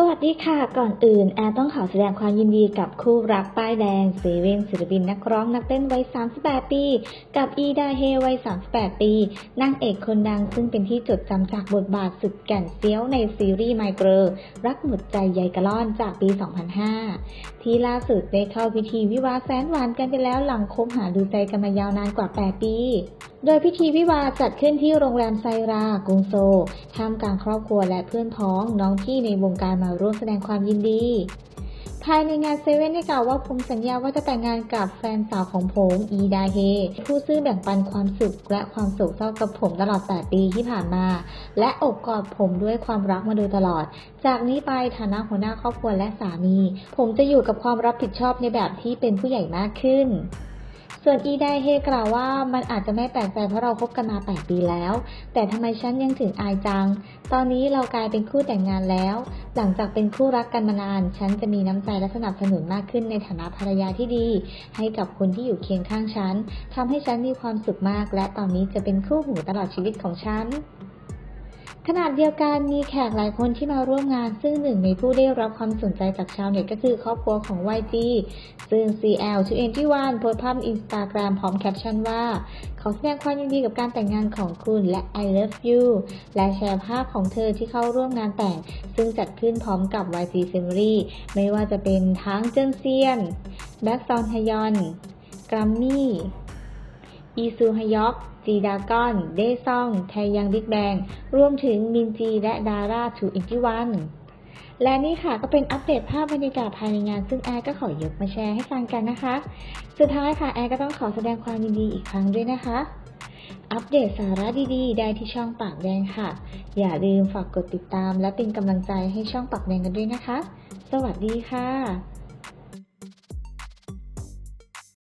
สวัสดีค่ะ ก่อนอื่นแอร์ต้องขอแสดงความยินดีกับคู่รักป้ายแดงเซเว่นศิลปินนักร้องนักเต้นวัย 38 ปี กับอีดาเฮวัย 38 ปีนางเอกคนดังซึ่งเป็นที่จดจำจากบทบาทสุดแก่นเซียวในซีรีส์ไมเกรรักหมดใจใยกระล่อนจากปี 2005 ที่ล่าสุดได้เข้าพิธีวิวาแสนหวานกันไปแล้วหลังคบหาดูใจกันมายาวนานกว่า 8 ปี โดยพิธีวิวาจัดขึ้นที่โรงแรมไซรากรุงโซลท่ามกลางครอบครัวและเพื่อนพ้องน้องที่ในวงการมาร่วมแสดงความยินดี ภายในงานเซเว่นได้กล่าวว่าผมสัญญาว่าจะแต่งงานกับแฟนสาวของผมอีดาเฮผู้ซื่อแบ่งปันความสุขและความโศกเศร้ากับผมตลอด 8 ปีที่ผ่านมา และอบกอดผมด้วยความรักมาโดยตลอด จากนี้ไปฐานะหัวหน้าครอบครัวและสามี ผมจะอยู่กับความรับผิดชอบในแบบที่เป็นผู้ใหญ่มากขึ้น ส่วนอีไดเฮกล่าวว่ามันอาจจะไม่แปลกใจเพราะเราคบกันมา 8 ปีแล้ว แต่ทำไมฉันยังถึงอายจัง ตอนนี้เรากลายเป็นคู่แต่งงานแล้ว หลังจากเป็นคู่รักกันมานาน ฉันจะมีน้ำใจและสนับสนุนมากขึ้นในฐานะภรรยาที่ดี ให้กับคนที่อยู่เคียงข้างฉันทำให้ฉันมีความสุขมาก และตอนนี้จะเป็นคู่หูตลอดชีวิตของฉัน ขนาดเดียวกันมีแขกหลายคนที่มาร่วมงาน ซึ่งหนึ่งในผู้ได้รับความสนใจจากชาวเน็ตก็คือครอบครัวของ YG ซึ่ง CL 2 n 1โพสต์ภาพอินสตาแกรมพร้อมแคปชั่นว่าเขาแสดงความยินดีกับการแต่งงานของคุณและ I love you และแชร์ภาพของเธอที่เข้าร่วมงานแต่ง ซึ่งจัดขึ้นพร้อมกับ YG Family ไม่ว่าจะเป็นทั้งเจิ้นเซียน แบ็กซอนฮยอน กรัมมี่ อีซูฮยอก จีดากอน เดซองแทยังบิ๊กแบง รวมถึงมินจีและดาราทูอินทิวันและนี่ค่ะก็เป็นอัปเดตภาพบรรยากาศภายในงาน ซึ่งแอร์ก็ขอยกมาแชร์ให้ฟังกันนะคะ สุดท้ายค่ะแอร์ก็ต้องขอแสดงความยินดีอีกครั้งด้วยนะคะ อัปเดตสาระดีๆ ได้ที่ช่องปากแดงค่ะ อย่าลืมฝากกดติดตามและเป็นกำลังใจให้ช่องปากแดงกันด้วยนะคะ สวัสดีค่ะ